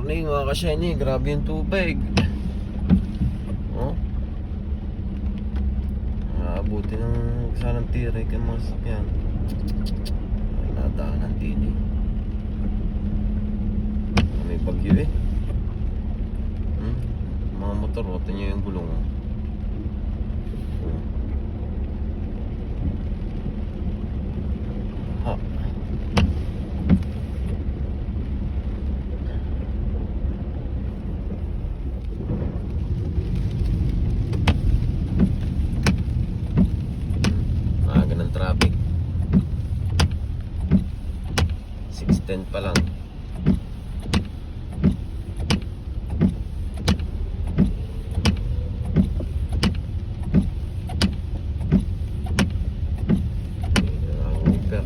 morning mga ka-shiny, grabe yung tubig. Oh. Ah, buti ng sanang tirik ang mga sakyan. Ay, nadaanan din eh. May bagyo eh. Hmm? Mga motor, oh, tingnan yung gulong. Oh. Ha. Maaga ng traffic. 6.10 pa lang. Uber.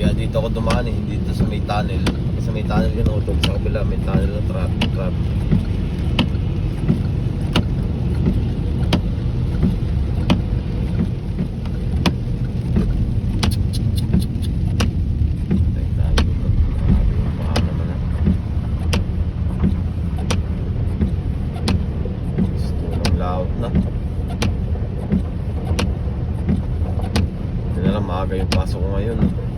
Kaya dito ako dumaan eh, dito sa may tunnel. Sa may tunnel yun ako sa kabila, may tunnel na traffic. traffic. Tayo tayo dito. Grabe yung baha naman ah. Gusto ng laot na. Hindi na lang maaga yung pasok ko ngayon. ah.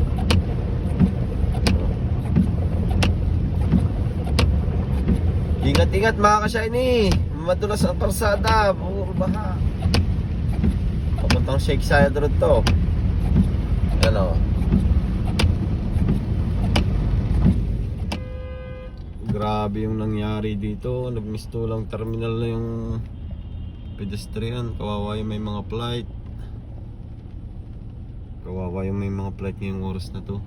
Ingat-ingat mga ka-shiny. Madulas ang parsada. Puro baha. Papuntang Shake Side Road to. Ano? Grabe yung nangyari dito. Nagmisto lang terminal na yung pedestrian. Kawawa yung may mga flight. Kawawa yung may mga flight ngayong oras na to.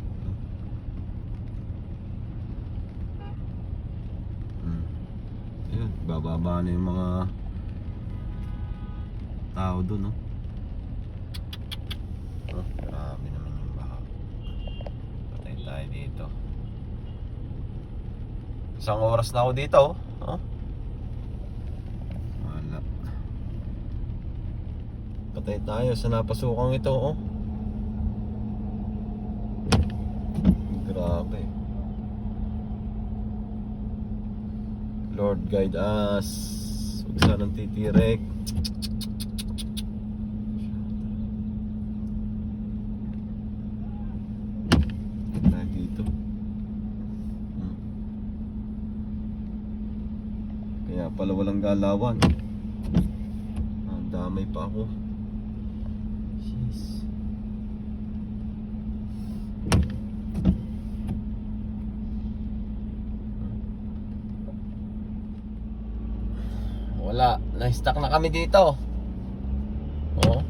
Hmm. Ayun, bababa na yung mga tao doon, no? Oh, grabe naman yung baha. Patay tayo dito. Isang oras na ako dito, oh. Wala. Patay tayo sa napasukang ito, oh. Grabe. Lord guide us. Huwag sanang titirek. Dito. Hmm. Kaya pala walang galawan. Ah, damay pa ako. Jeez. Wala. Na-stuck na kami dito. Oh.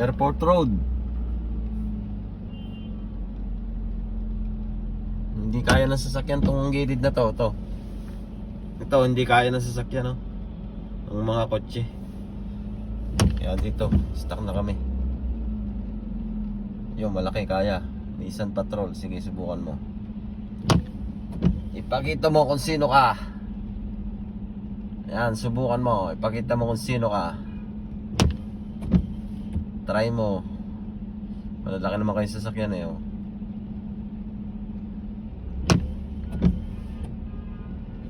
Airport Road. Hindi kaya ng sasakyan tong gilid na to, to. Ito, hindi kaya ng sasakyan, no? Ang mga kotse. Kaya dito, stuck na kami. Yung malaki kaya. Nissan Patrol. Sige, subukan mo. Ipakita mo kung sino ka. Yan, subukan mo. Ipakita mo kung sino ka. Try mo. Malalaki naman kayo sasakyan eh. Oh.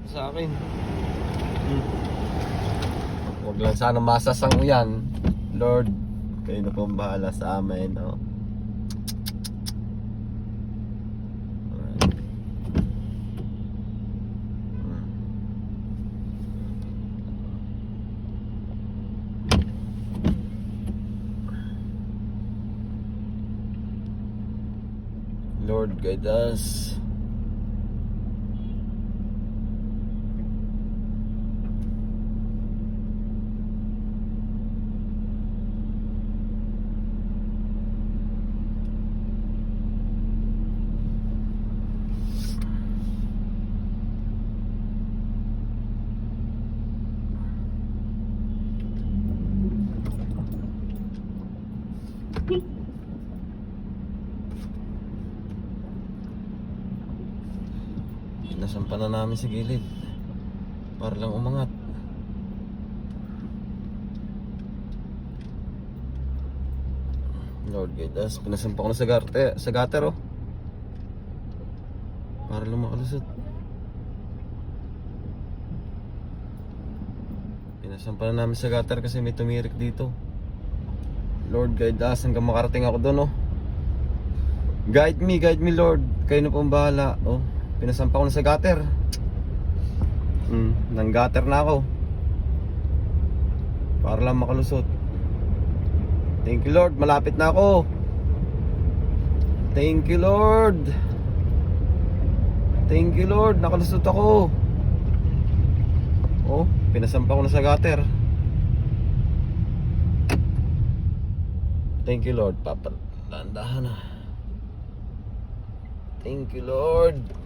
Sa akin. Hmm. Huwag lang sana masasang yan. Lord, kayo na pong bahala sa amin. Oh. Lord guide us. Nasampa na namin sa gilid. Para lang umangat. Lord guide us. Pinasampa ko na sa, garte, sa gutter oh. Para lang makalusot. Pinasampa na namin sa gutter kasi may tumirik dito. Lord guide us hanggang makarating ako doon oh. Guide me, guide me Lord. Kayo na pong bahala. Oh, pinasampa ko na sa gutter. Hmm, nang gutter na ako. Para lang makalusot. Thank you Lord, malapit na ako. Thank you Lord. Thank you Lord, nakalusot ako. Oh, pinasampa ko na sa gutter. Thank you Lord, Papa. Dahan-dahan na. Thank you Lord.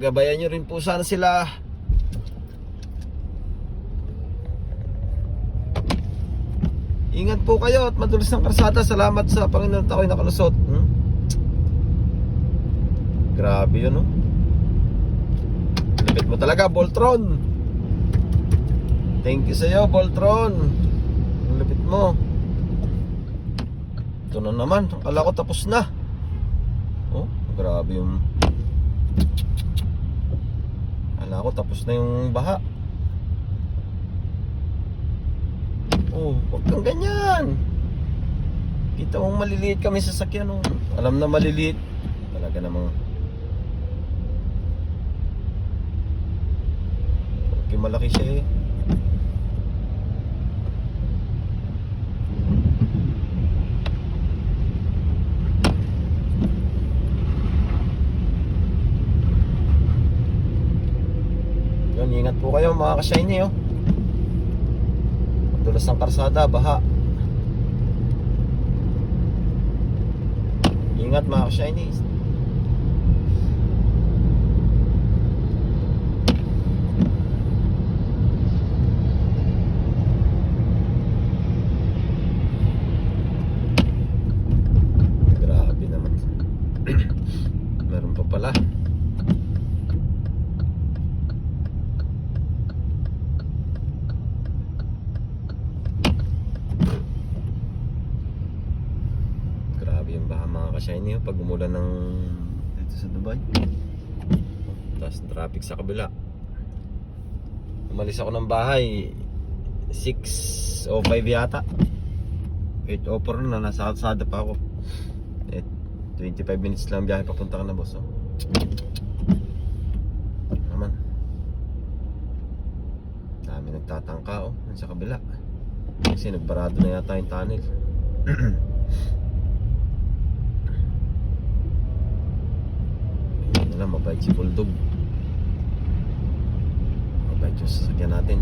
Gabayan nyo rin po sana sila. Ingat po kayo at madulas ng karsada. Salamat sa Panginoon at ako'y nakalusot. Hmm? Grabe yun, no? Lipit mo talaga, Voltron. Thank you sa'yo, Voltron. Ang lipit mo. Ito na naman. Akala ko tapos na. Oh, grabe yung... Akala ko tapos na yung baha. Oh, huwag kang ganyan. Kita mong maliliit kami sa sakyan, oh. Alam na maliliit. Talaga namang... Okay, malaki siya eh. Yun, kayo mga ka-shiny, oh. Dulas ng karsada, baha. Ingat mga ka-shiny. Grabe naman. Meron pa pala. Grabe yung baha mga ka-shiny oh, pag umulan ng dito sa Dubai. Tapos traffic sa kabila. Umalis ako ng bahay 6 o 5 yata. 8 o 4 na nasa kalsada pa ako. Eh, 25 minutes lang biyahe papunta ka na boss. Oh. Naman. Dami nagtatangka oh, sa kabila. Kasi nagbarado na yata yung tunnel. Yun na, mabait si Bulldog. Mabait yung sasakyan natin.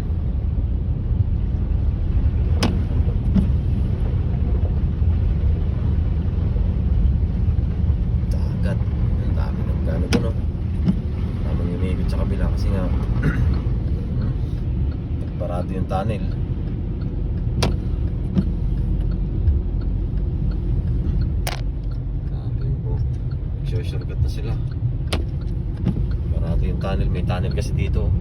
Dagat. Ang dami ng gano doon, no? Tamang umikot sa kabila kasi nga parado yung tunnel. Po. Shortcut na sila. Parado yung tunnel. May tunnel kasi dito.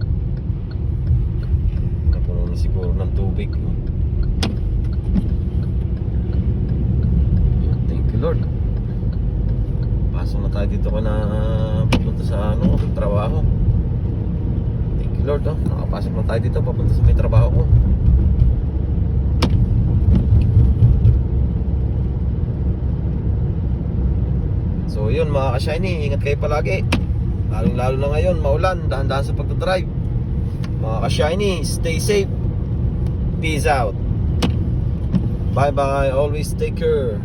Napuno na siguro ng tubig. Thank you Lord. Pasok na tayo dito ka na papunta sa ano, trabaho. Thank you Lord. Oh. Nakapasok na tayo dito papunta sa may trabaho ko. So yun mga ka-shiny, ingat kayo palagi. Lalong lalo na ngayon, maulan, dahan-dahan sa pagdadrive. Mga ka-shiny, stay safe. Peace out. Bye bye, always take care.